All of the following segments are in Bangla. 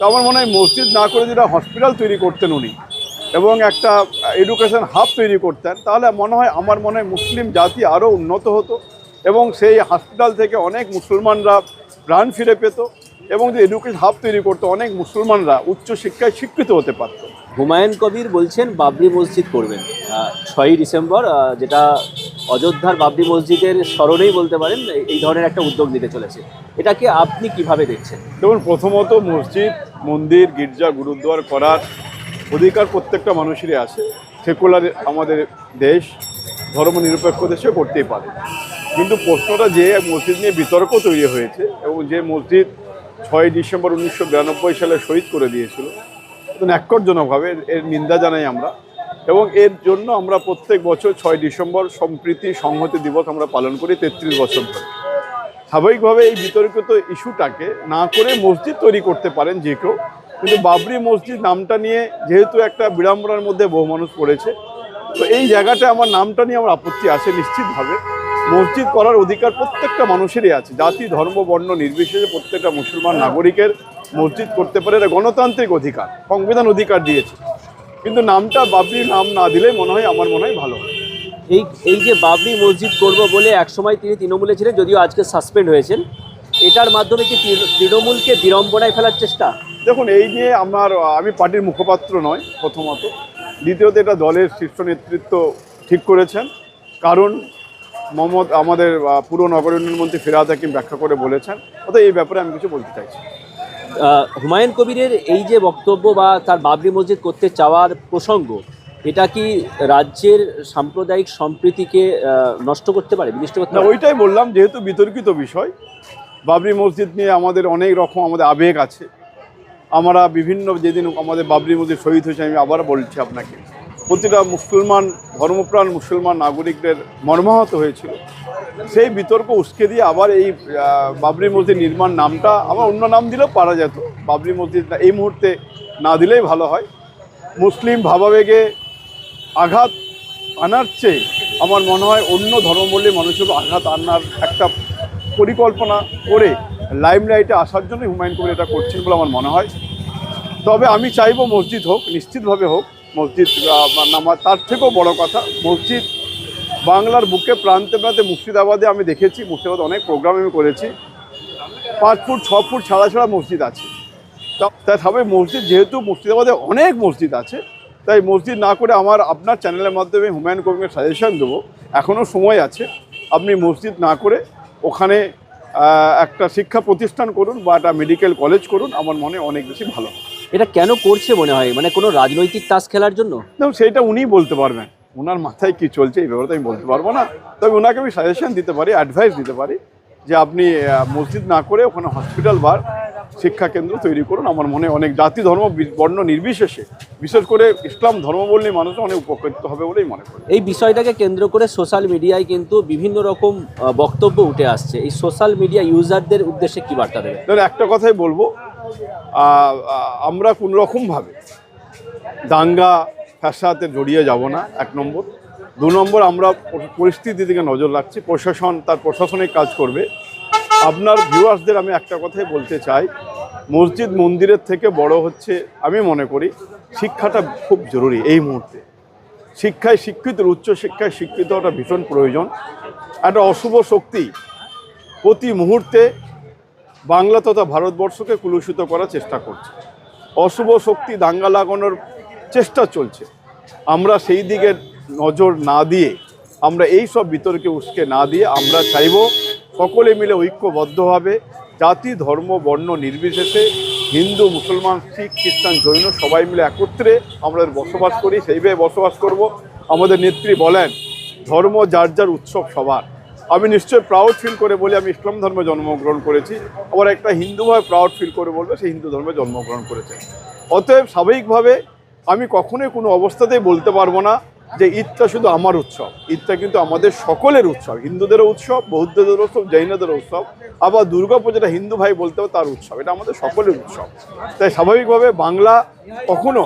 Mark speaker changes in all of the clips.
Speaker 1: তো আমার মনে হয় মসজিদ না করে যেটা হসপিটাল তৈরি করতেন উনি, এবং একটা এডুকেশন হাব তৈরি করতেন, তাহলে মনে হয় আমার মনে হয় মুসলিম জাতি আরও উন্নত হতো, এবং সেই হসপিটাল থেকে অনেক মুসলমানরা প্রাণ ফিরে পেত, এবং যে এডুকেশন হাব তৈরি করতো, অনেক মুসলমানরা উচ্চশিক্ষায় শিক্ষিত হতে পারত।
Speaker 2: হুমায়ুন কবির বলছেন, বাবরি মসজিদ করবেন ছয়ই ডিসেম্বর যেটা অযোধ্যার বাবরি মসজিদের স্মরণেই বলতে পারেন, এই- ধরনের একটা উদ্যোগ নিতে চলেছে। এটাকে আপনি কীভাবে দেখছেন?
Speaker 1: দেখুন, প্রথমত মসজিদ, মন্দির, গির্জা, গুরুদ্বার করার অধিকার প্রত্যেকটা মানুষেরই আছে। সেকুলার আমাদের দেশ ধর্মনিরপেক্ষ দেশে করতেই পারে। কিন্তু প্রশ্নটা যে, মসজিদ নিয়ে বিতর্ক তৈরি হয়েছে এবং যে মসজিদ ছয় ডিসেম্বর উনিশশো বিরানব্বই সালে শহীদ করে দিয়েছিল এর- এর নিন্দা জানাই আমরা। এবং এর জন্য আমরা প্রত্যেক বছর ছয় ডিসেম্বর সম্প্রীতি সংহতি দিবস আমরা পালন করি, তেত্রিশ বছর ধরে। স্বাভাবিকভাবে এই বিতর্কিত ইস্যুটাকে না করে মসজিদ তৈরি করতে পারেন যে কেউ, কিন্তু বাবরি মসজিদ নামটা নিয়ে যেহেতু একটা বিড়ম্বনার মধ্যে বহু মানুষ পড়েছে, তো এই জায়গাটা আমার নামটা নিয়ে আমার আপত্তি আছে নিশ্চিতভাবে। মসজিদ করার অধিকার প্রত্যেকটা মানুষেরই আছে, জাতি, ধর্ম, বর্ণ, নির্বিশেষে প্রত্যেকটা মুসলমান নাগরিকের মসজিদ করতে পারে, এটা গণতান্ত্রিক অধিকার, সংবিধান অধিকার দিয়েছে। কিন্তু নামটা বাবরি নাম না দিলে মনে হয় আমার মনে হয় ভালো
Speaker 2: এই এই যে বাবরি মসজিদ করব বলে একসময় তিনি তৃণমূলে ছিলেন যদিও আজকে সাসপেন্ড হয়েছেন এটার মাধ্যমে কি তৃণ- তৃণমূলকে বিড়ম্বনায় ফেলার চেষ্টা?
Speaker 1: দেখুন এই নিয়ে আমার আমি পার্টির মুখপাত্র নয় প্রথমত। দ্বিতীয়ত এটা দলের শীর্ষ নেতৃত্ব ঠিক করেছেন। কারণ মোহাম্মদ আমাদের পুর নগর উন্নয়ন মন্ত্রী ফিরাদ হাকিম ব্যাখ্যা করে বলেছেন। অর্থাৎ এই ব্যাপারে আমি কিছু বলতে চাইছি।
Speaker 2: হুমায়ুন কবিরের এই যে বক্তব্য বা তার বাবরি মসজিদ করতে চাওয়ার প্রসঙ্গ এটা কি রাজ্যের সাম্প্রদায়িক সম্প্রীতিকে নষ্ট করতে পারে বিনষ্ট করতে পারে?
Speaker 1: ওইটাই বললাম যেহেতু বিতর্কিত বিষয় বাবরি মসজিদ নিয়ে আমাদের অনেক রকম আমাদের আবেগ আছে। আমরা বিভিন্ন যেদিন আমাদের বাবরি মসজিদ শহীদ হয়েছে আমি আবার বলছি আপনাকে। প্রতিটা মুসলমান, ধর্মপ্রাণ মুসলমান নাগরিকদের মর্মাহত হয়েছিল। সেই বিতর্ক উস্কে দিয়ে আবার এই বাবরি মসজিদ নির্মাণ নামটা আবার অন্য নাম দিলেও পারা যেত। বাবরি মসজিদ এই মুহূর্তে না দিলেই ভালো হয়। মুসলিম ভাবাবেগে আঘাত আনার চেয়ে আমার মনে হয় অন্য ধর্মবলী মানুষের আঘাত আনার একটা পরিকল্পনা করে লাইমলাইটে আসার জন্য হুমায়ুন কবির এটা করছেন বলে আমার মনে হয়। তবে আমি চাইব মসজিদ হোক, নিশ্চিতভাবে হোক মসজিদ আহ, নামা তার থেকেও বড় কথা মসজিদ বাংলার বুকে প্রান্তে প্রান্তে মুর্শিদাবাদে আমি দেখেছি মুর্শিদাবাদে অনেক প্রোগ্রাম আমি করেছি। পাঁচ ফুট ছ ফুট ছাড়া ছাড়া মসজিদ আছে। তাই সবাই মসজিদ যেহেতু মুর্শিদাবাদে অনেক মসজিদ আছে তাই মসজিদ না করে আমার আপনার চ্যানেলের মাধ্যমে হুমায়ুন কবিরকে সাজেশন দেবো। এখনও সময় আছে আপনি মসজিদ না করে ওখানে একটা শিক্ষা প্রতিষ্ঠান করুন বা একটা মেডিকেল কলেজ করুন আমার মনে অনেক বেশি ভালো।
Speaker 2: এটা কেন করছে মনে হয়? মানে কোনো রাজনৈতিক তাস খেলার জন্য?
Speaker 1: দেখুন সেইটা উনিই বলতে পারবেন। ওনার মাথায় কি চলছে এই ব্যাপারে আমি বলতে পারব না। তবে ওনাকে আমি সাজেশন দিতে পারি অ্যাডভাইস দিতে পারি যে আপনি মসজিদ না করে ওখানে হসপিটাল বা শিক্ষা কেন্দ্র তৈরি করুন। আমার মনে অনেক জাতি ধর্ম বর্ণ নির্বিশেষে বিশেষ করে ইসলাম ধর্মাবলম্বী মানুষ অনেক উপকৃত হবে বলেই মনে করি।
Speaker 2: এই বিষয়টাকে কেন্দ্র করে সোশ্যাল মিডিয়ায় কিন্তু বিভিন্ন রকম বক্তব্য উঠে আসছে। এই সোশ্যাল মিডিয়া ইউজারদের উদ্দেশ্যে কি বার্তা দেবে
Speaker 1: একটা কথাই বলব আমরা কোনো রকমভাবে দাঙ্গা ফ্যাসাতে জড়িয়ে যাব না, এক নম্বর। দু নম্বর, আমরা পরিস্থিতির দিকে নজর রাখছি, প্রশাসন, তার প্রশাসনিক কাজ করবে। আপনার ভিউয়ার্সদের আমি একটা কথাই বলতে চাই, মসজিদ মন্দিরের থেকে বড় হচ্ছে, আমি মনে করি, শিক্ষাটা খুব জরুরি এই মুহূর্তে। শিক্ষায় শিক্ষিত উচ্চ শিক্ষায় শিক্ষিত হওয়াটা ভীষণ প্রয়োজন। একটা অশুভ শক্তি প্রতি মুহূর্তে বাংলা তথা ভারতবর্ষকে কুলুষিত করার চেষ্টা করছে। অশুভ শক্তি দাঙ্গা লাগানোর চেষ্টা চলছে। আমরা সেই দিকে নজর না দিয়ে, আমরা এই সব বিতর্কে উস্কে না দিয়ে আমরা চাইব সকলে মিলে ঐক্যবদ্ধভাবে জাতি, ধর্ম, বর্ণ নির্বিশেষে হিন্দু, মুসলমান, শিখ, খ্রিস্টান, জৈন সবাই মিলে একত্রে আমরা বসবাস করি। সেইভাবে বসবাস করব। আমাদের নেত্রী বলেন, ধর্ম যার যার উৎসব সবার। আমি নিশ্চয়ই প্রাউড ফিল করে বলি, আমি ইসলাম ধর্মে জন্মগ্রহণ করেছি। আবার একটা হিন্দুভাবে প্রাউড ফিল করে বলবে, সে হিন্দু ধর্মে জন্মগ্রহণ করেছে। অতএব স্বাভাবিকভাবে আমি কখনোই কোনো অবস্থাতেই বলতে পারব না যে ঈদটা শুধু আমার উৎসব। ঈদটা কিন্তু আমাদের সকলের উৎসব। হিন্দুদেরও উৎসব বৌদ্ধদের উৎসব জৈনদের উৎসব। আবার দুর্গাপুজো যেটা হিন্দু ভাই বলতে হবে তার উৎসব। এটা আমাদের সকলের উৎসব। তাই স্বাভাবিকভাবে বাংলা কখনো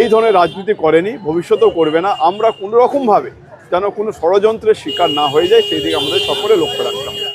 Speaker 1: এই ধরনের রাজনীতি করেনি, ভবিষ্যতেও করবে না। আমরা কোনো রকমভাবে যেন কোনো ষড়যন্ত্রের শিকার না হয়ে যায় সেই দিকে আমাদের সকলে লক্ষ্য রাখতে